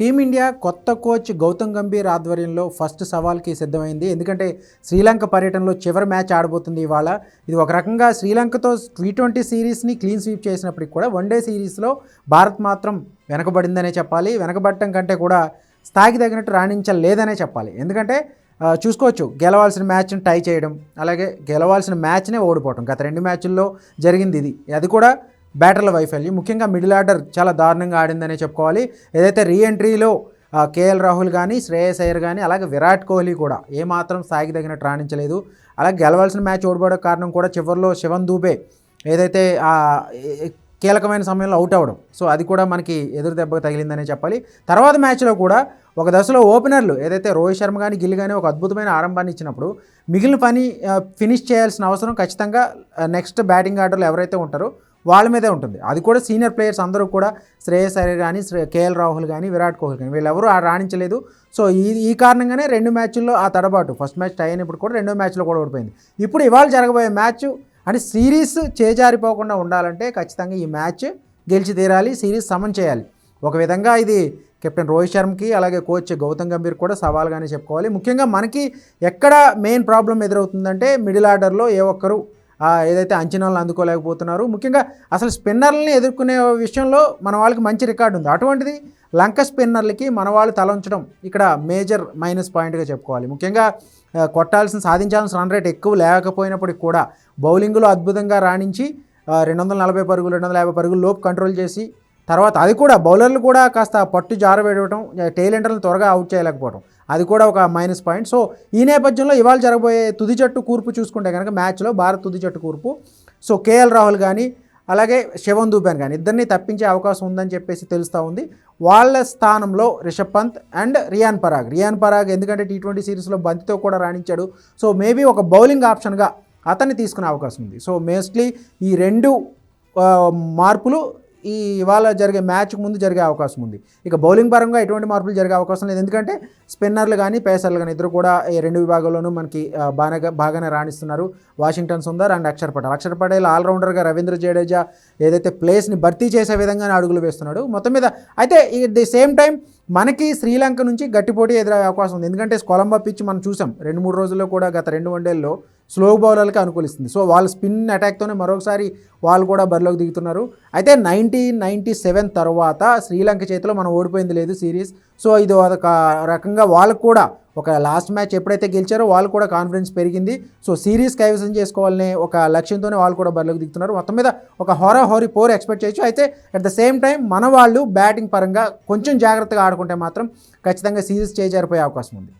Team India కొత్త coach Gautam Gambhir ఆధ్వర్యంలో first సవాల్కి సిద్ధమైంది. ఎందుకంటే శ్రీలంక పర్యటనలో చివరి మ్యాచ్ ఆడబోతుంది ఇవాళ. ఇది ఒక రకంగా శ్రీలంకతో టీ ట్వంటీ సిరీస్ని క్లీన్ స్వీప్ చేసినప్పటికి కూడా వన్డే సిరీస్లో భారత్ మాత్రం వెనకబడిందనే చెప్పాలి. వెనకబడటం కంటే కూడా స్థాయికి తగినట్టు రాణించలేదనే చెప్పాలి. ఎందుకంటే చూసుకోవచ్చు గెలవాల్సిన మ్యాచ్ని టై చేయడం అలాగే గెలవాల్సిన మ్యాచ్నే ఓడిపోవడం గత రెండు మ్యాచ్ల్లో జరిగింది ఇది. అది కూడా బ్యాటర్ల వైఫల్యం. ముఖ్యంగా మిడిల్ ఆర్డర్ చాలా దారుణంగా ఆడిందనే చెప్పుకోవాలి. ఏదైతే రీఎంట్రీలో కేఎల్ రాహుల్ కానీ శ్రేయస్ అయ్యర్ కానీ అలాగే విరాట్ కోహ్లీ కూడా ఏమాత్రం స్థాయికి తగినట్టు రాణించలేదు. అలాగే గెలవాల్సిన మ్యాచ్ ఓడిపోవడం కారణం కూడా చివరిలో శివన్ దూబే ఏదైతే కీలకమైన సమయంలో అవుట్ అవ్వడం. సో అది కూడా మనకి ఎదురు దెబ్బకు తగిలిందనే చెప్పాలి. తర్వాత మ్యాచ్లో కూడా ఒక దశలో ఓపెనర్లు ఏదైతే రోహిత్ శర్మ కానీ గిల్ కానీ ఒక అద్భుతమైన ఆరంభాన్ని ఇచ్చినప్పుడు మిగిలిన పని ఫినిష్ చేయాల్సిన అవసరం ఖచ్చితంగా నెక్స్ట్ బ్యాటింగ్ ఆర్డర్లు ఎవరైతే ఉంటారో వాళ్ళ మీదే ఉంటుంది. అది కూడా సీనియర్ ప్లేయర్స్ అందరూ కూడా శ్రేయస్ అయ్యర్ కానీ కేఎల్ రాహుల్ కానీ విరాట్ కోహ్లీ కానీ వీళ్ళెవరూ ఆ రాణించలేదు. సో ఈ ఈ కారణంగానే రెండు మ్యాచ్ల్లో ఆ తడబాటు ఫస్ట్ మ్యాచ్ టై అయినప్పుడు కూడా రెండో మ్యాచ్లో కూడా ఓడిపోయింది. ఇప్పుడు ఇవాళ జరగబోయే మ్యాచ్ అంటే సిరీస్ చేజారిపోకుండా ఉండాలంటే ఖచ్చితంగా ఈ మ్యాచ్ గెలిచి తీరాలి సిరీస్ సమన్ చేయాలి. ఒక విధంగా ఇది కెప్టెన్ రోహిత్ శర్మకి అలాగే కోచ్ గౌతమ్ గంభీర్ కూడా సవాల్గానే చెప్పుకోవాలి. ముఖ్యంగా మనకి ఎక్కడ మెయిన్ ప్రాబ్లం ఎదురవుతుందంటే మిడిల్ ఆర్డర్లో ఏ ఒక్కరు ఏదైతే అంచనాలను అందుకోలేకపోతున్నారు. ముఖ్యంగా అసలు స్పిన్నర్లని ఎదుర్కొనే విషయంలో మన వాళ్ళకి మంచి రికార్డు ఉంది. అటువంటిది లంక స్పిన్నర్లకి మన వాళ్ళు తలంచడం ఇక్కడ మేజర్ మైనస్ పాయింట్గా చెప్పుకోవాలి. ముఖ్యంగా కొట్టాల్సిన సాధించాల్సిన రన్ రేట్ ఎక్కువ లేకపోయినప్పటికి కూడా బౌలింగ్లో అద్భుతంగా రాణించి రెండు వందల నలభై పరుగులు రెండు వందల యాభై పరుగులు లోపు కంట్రోల్ చేసి తర్వాత అది కూడా బౌలర్లు కూడా కాస్త పట్టు జారబెడవటం టైలెండర్లను త్వరగా అవుట్ చేయలేకపోవడం. అది కూడా ఒక మైనస్ పాయింట్. సో ఈ నేపథ్యంలో ఇవాళ జరగబోయే తుది జట్టు కూర్పు చూసుకుంటే కనుక మ్యాచ్లో భారత్ తుది జట్టు కూర్పు. సో కేఎల్ రాహుల్ కానీ అలాగే శివన్ దూబెన్ కానీ ఇద్దరిని తప్పించే అవకాశం ఉందని చెప్పేసి తెలుస్తూ ఉంది. వాళ్ళ స్థానంలో రిషబ్ పంత్ అండ్ రియాన్ పరాగ్. రియాన్ పరాగ్ ఎందుకంటే టీ ట్వంటీ సిరీస్లో బంతితో కూడా రాణించాడు. సో మేబీ ఒక బౌలింగ్ ఆప్షన్గా అతన్ని తీసుకునే అవకాశం ఉంది. సో మోస్ట్లీ ఈ రెండు మార్పులు ఈ ఇవాళ జరిగే మ్యాచ్కి ముందు జరిగే అవకాశం ఉంది. ఇక బౌలింగ్ పరంగా ఎటువంటి మార్పులు జరిగే అవకాశం లేదు. ఎందుకంటే స్పిన్నర్లు కానీ పేసర్లు కానీ ఇద్దరు కూడా ఈ రెండు విభాగాల్లోనూ మనకి బాగానే బాగా బాగానే రాణిస్తున్నారు. Washington Sundar and Axar Patel. Axar Patel ఆల్రౌండర్గా రవీంద్ర జడేజా ఏదైతే ప్లేస్ని భర్తీ చేసే విధంగానే అడుగులు వేస్తున్నాడు. మొత్తం మీద అయితే ఎట్ ది సేమ్ టైం మనకి శ్రీలంక నుంచి గట్టి పోటీ ఎదురయ్యే అవకాశం ఉంది. ఎందుకంటే కొలంబో పిచ్ మనం చూసాం. రెండు మూడు రోజుల్లో కూడా గత రెండు వన్డేల్లో స్లో బౌలర్లకి అనుకూలిస్తుంది. సో వాళ్ళ స్పిన్ అటాక్తోనే మరొకసారి వాళ్ళు కూడా బరిలోకి దిగుతున్నారు. అయితే నైన్టీన్ నైంటీ సెవెన్ తర్వాత శ్రీలంక చేతిలో మనం ఓడిపోయింది లేదు సిరీస్. సో ఇది ఒక రకంగా వాళ్ళకు కూడా ఒక లాస్ట్ మ్యాచ్ ఎప్పుడైతే గెలిచారో వాళ్ళు కూడా కాన్ఫిడెన్స్ పెరిగింది. సో సిరీస్ కైవసం చేసుకోవాలనే ఒక లక్ష్యంతోనే వాళ్ళు కూడా బరిలోకి దిగుతున్నారు. మొత్తం మీద ఒక హోరా హోరీ పోర్ ఎక్స్పెక్ట్ చేయొచ్చు. అయితే అట్ ద సేమ్ టైం మన వాళ్ళు బ్యాటింగ్ పరంగా కొంచెం జాగ్రత్తగా ఆడుకుంటే మాత్రం ఖచ్చితంగా సిరీస్ చేజారిపోయే అవకాశం ఉంది.